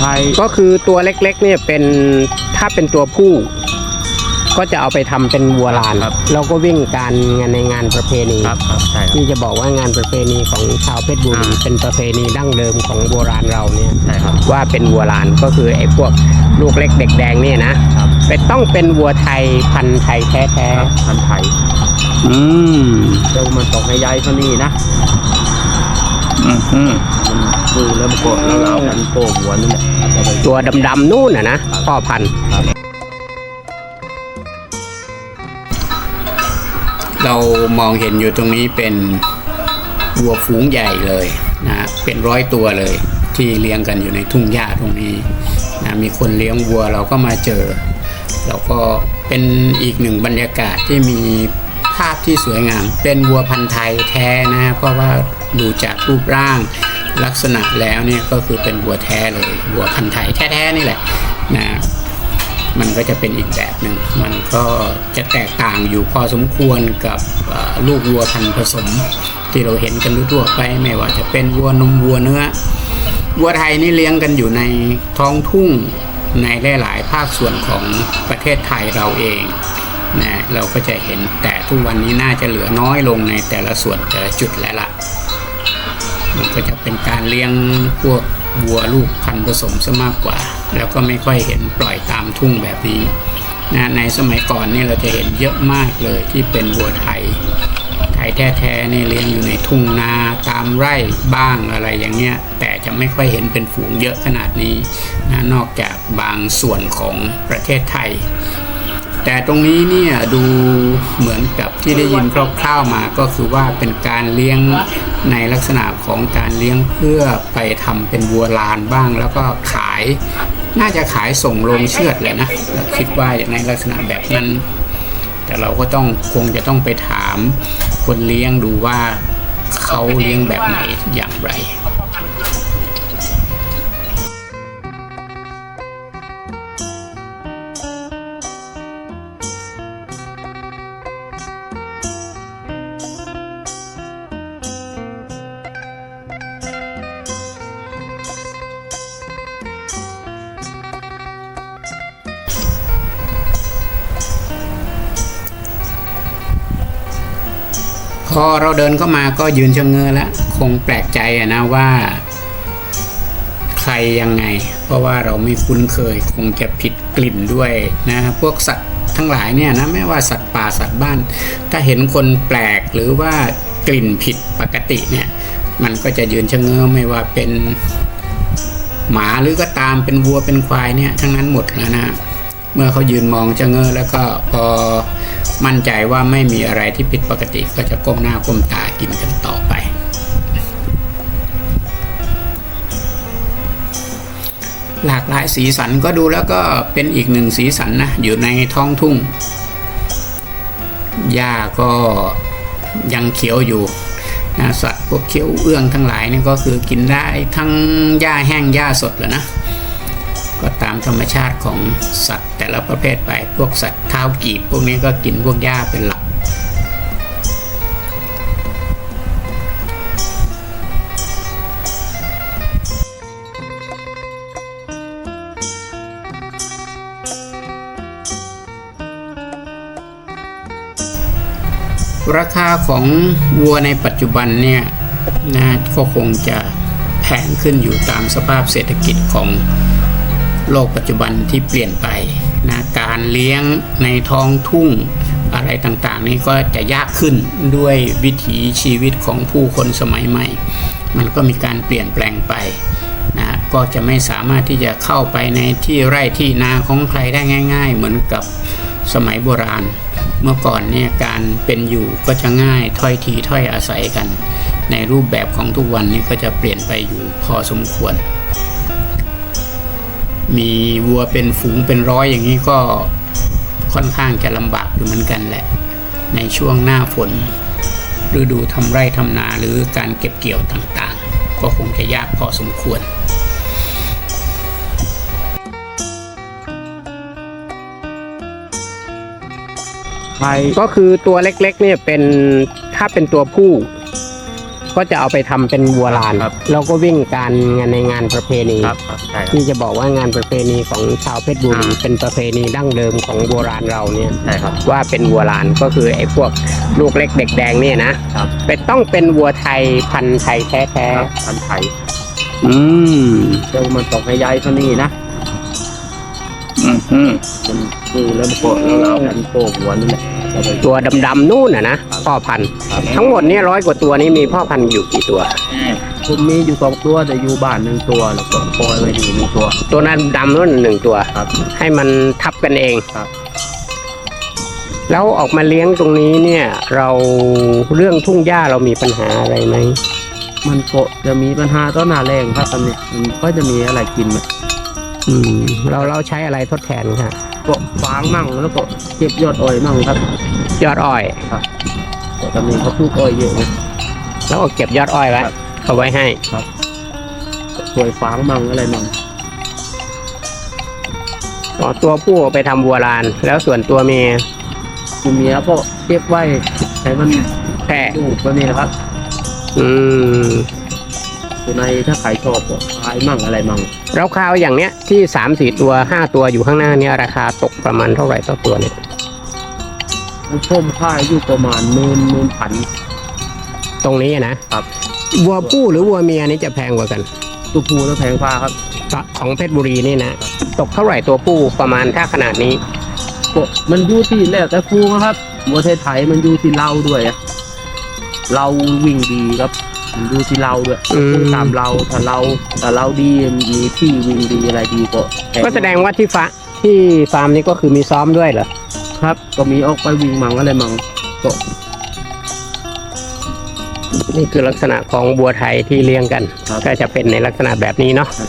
ใครก็คือตัวเล็กๆเนี่ยเป็นถ้าเป็นตัวผู้ ก็จะเอาไปทำเป็นวัวลานแล้วก็วิ่งการงานในงานประเพณีครับครับใช่ครับ ที่จะบอกว่างานประเพณีของชาวเพชรบุรีอ่า เป็นประเพณีดั้งเดิมของโบราณเราเนี่ยใช่ครับว่าเป็นวัวลานก็คือไอ้พวกลูกเล็กเด็กแดงเนี่ยนะครับเป็นต้องเป็นวัวไทยพันธุ์ไทยแท้ครับพันธุ์ไทยๆอืม เดี๋ยวมันตกในใยเขานี่นะ อืมอืมมันดูแล้วมันก็แล้วเรากันโป่งหัวนี่แหละเอาไปตัวดำๆนู่นน่ะนะพ่อพันธุ์เรามองเห็นอยู่ตรงนี้เป็นวัวฝูงใหญ่เลยนะเป็นร้อยตัวเลย ที่เลี้ยงกันอยู่ในทุ่งหญ้าตรงนี้นะมีคนเลี้ยงวัวเราก็มาเจอ เราก็เป็นอีกหนึ่งบรรยากาศที่มีภาพที่สวยงาม เป็นวัวพันธุ์ไทยแท้นะเพราะว่า ดูจากรูปร่างลักษณะแล้วเนี่ยก็คือเป็นวัวแท้เลยวัวพันธุ์ไทยแท้ๆนี่แหละนะมันก็จะเป็นอีกแบบหนึ่งมันก็จะแตกต่างอยู่พอสมควรกับลูกวัวพันธุ์ผสม ที่เราเห็นกันทั่วไปไม่ว่าจะเป็นวัวนมวัวเนื้อวัวไทยนี่เลี้ยงกันอยู่ในท้องทุ่งในหลายๆภาคส่วนของประเทศไทยเราเองนะเราก็จะเห็นแต่ทุกวันนี้น่าจะเหลือน้อยลงในแต่ละส่วนแต่ละจุดแล้วล่ะ มันก็จะเป็นการเลี้ยงพวกวัวลูกพันธุ์ผสมซะมากกว่า แล้วก็ไม่ค่อยเห็นปล่อยตามทุ่งแบบนี้นะในสมัยก่อนนี่เราจะเห็นเยอะมากเลยที่เป็นวัวไทย ไทยแท้ๆนี่เลี้ยงอยู่ในทุ่งนาตามไร่บ้างอะไรอย่างเงี้ยแต่จะไม่ค่อยเห็นเป็นฝูงเยอะขนาดนี้นะนอกจากบางส่วนของประเทศไทย แต่ตรงนี้เนี่ยดูเหมือนกับที่ได้ยินคร่าวๆมาก็คือว่าเป็นการเลี้ยง ในลักษณะของการเลี้ยงเพื่อไปทำเป็นวัวลานบ้าง แล้วก็ขายน่าจะขายส่งโรงเชือดเลยนะเราคิดว่าในลักษณะแบบนั้น แต่เราก็ต้องคงจะต้องไปถามคนเลี้ยงดูว่าเขาเลี้ยงแบบไหนอย่างไร พอเราเดินเข้ามาก็ยืนชะเง้อแล้วคงแปลกใจอะนะว่า ใครยังไง เพราะว่าเราไม่คุ้นเคย คงจะผิดกลิ่นด้วยนะพวกสัตว์ทั้งหลายเนี่ยนะไม่ว่าสัตว์ป่าสัตว์บ้าน ถ้าเห็นคนแปลกหรือว่ากลิ่นผิดปกติเนี่ย มันก็จะยืนชะเง้อไม่ว่าเป็นหมาหรือก็ตามเป็นวัวเป็นควายเนี่ยทั้งนั้นหมดแล้วนะ เมื่อเขายืนมองจะเง้อแล้วก็พอ มั่นใจว่าไม่มีอะไรที่ผิดปกติก็จะก้มหน้าก้มตากินกันต่อไป หลากหลายสีสันก็ดูแล้วก็เป็นอีกหนึ่งสีสันนะอยู่ในท้องทุ่งหญ้าก็ยังเขียวอยู่นะสัตว์พวกเขียวเอื้องทั้งหลายนี่ก็คือกินได้ทั้งหญ้าแห้งหญ้าสดแหละนะ ก็ตามธรรมชาติของสัตว์ แต่ละประเภทไปพวกสัตว์เท้ากีบพวกนี้ก็กินพวกหญ้าเป็นหลัก ราคาของวัวในปัจจุบันเนี่ยนะก็คงจะแพงขึ้นอยู่ตามสภาพเศรษฐกิจของ โลกปัจจุบันที่เปลี่ยนไปนะการเลี้ยงในท้องทุ่งอะไรต่างๆ นี่ก็จะยากขึ้นด้วยวิถีชีวิตของผู้คนสมัยใหม่ มันก็มีการเปลี่ยนแปลงไปนะก็จะไม่สามารถที่จะเข้าไปในที่ไร่ที่นาของใครได้ง่าย ๆ เหมือนกับสมัยโบราณ เมื่อก่อนเนี่ยการเป็นอยู่ก็จะง่ายถ้อยทีถ้อยอาศัยกัน ในรูปแบบของทุกวันนี้ก็จะเปลี่ยนไปอยู่พอสมควร มีวัวเป็นฝูงเป็นร้อยอย่างนี้ก็ค่อนข้างจะลำบากอยู่เหมือนกันแหละ ในช่วงหน้าฝนฤดูทำไร่ทำนาหรือการเก็บเกี่ยวต่างๆ ก็คงจะยากพอสมควรก็คือตัวเล็กๆเนี่ยเป็นถ้าเป็นตัวผู้ ก็จะเอาไปทำเป็นวัวลานครับแล้วก็วิ่งการงานในงานประเพณีครับครับใช่ครับ ที่จะบอกว่างานประเพณีของชาวเพชรบุรีอ่า เป็นประเพณีดั้งเดิมของโบราณเราเนี่ย ใช่ครับ ว่าเป็นวัวลานก็คือไอ้พวกลูกเล็กเด็กแดงเนี่ยนะครับ เป็นต้องเป็นวัวไทยพันธุ์ไทยแท้ครับพันไทยๆอืม เดี๋ยวมันต้องให้ย้ายเท่านี้นะ อืมอืมมันดูแล้วมันก็แล้วเราพันโป่งหัวนี่แหละเอาไปตัวดำๆนู่นน่ะนะพ่อพันธุ์ครับทั้งหมดเนี่ยร้อยกว่าตัวนี้มีพ่อพันธุ์อยู่กี่ตัว ผมมีอยู่สองตัวแต่อยู่บ้านหนึ่งตัวแล้วก็ปล่อยไว้ดีหนึ่งตัว ตัวนั้นดำนู่นหนึ่งตัว ครับ ให้มันทับกันเองครับ แล้วออกมาเลี้ยงตรงนี้เนี่ย เราเรื่องทุ่งหญ้าเรามีปัญหาอะไรไหมมันก็จะมีปัญหาต้นหนาแรงครับตอนนี้มันก็จะมีอะไรกินไหม อืมเราเราใช้อะไรทดแทนครับก็ฟางมั่งแล้วก็เก็บยอดอ้อยมั่งครับยอดอ้อยก็ตอนนี้เขาปลูกอ้อยเยอะนะ แล้วก็เก็บยอดอ้อยไว้ครับ เอาไว้ให้ สวยฟางมั่งอะไรมั่งอ๋อตัวผู้เอาไปทำวัวลาน แล้วส่วนตัวเมียคุณเมียก็เก็บไว้ให้มันแพร่ดูแบบนี้นะครับ อืม อยู่ในถ้าใครชอบก็ขายมั่งอะไรมั่งแล้วข้าวอย่างเนี้ยที่สามสี่ตัวห้าตัวอยู่ข้างหน้าเนี่ยราคาตกประมาณเท่าไหร่ต่อตัวเนี่ยมันพ่มค่ายอยู่ประมาณหมื่นหมื่นพัน ตรงนี้นะครับ วัวผู้หรือวัวเมียนี่จะแพงกว่ากันตัวผู้แล้วแพงฟ้าครับของเพชรบุรีนี่นะตกเท่าไหร่ตัวผู้ประมาณถ้าขนาดนี้ก็มันอยู่ที่แล้วแต่ฟูนะครับวัวไทยๆมันอยู่ที่เราด้วยอะเราวิ่งดีครับ มันอยู่ที่เราด้วยอืม ตามเราถ้าเราถ้าเราดีมีที่วิ่งดีอะไรดีก็พก็แสดงว่าที่ฟ้าที่ฟาร์มนี้ก็คือมีซ้อมด้วยเหรอครับ ก็มีออกไปวิ่งมั่งอะไรมั่งก็นี่คือลักษณะของบัวไทยที่เลี้ยงกันก็จะเป็นในลักษณะแบบนี้เนาะครับ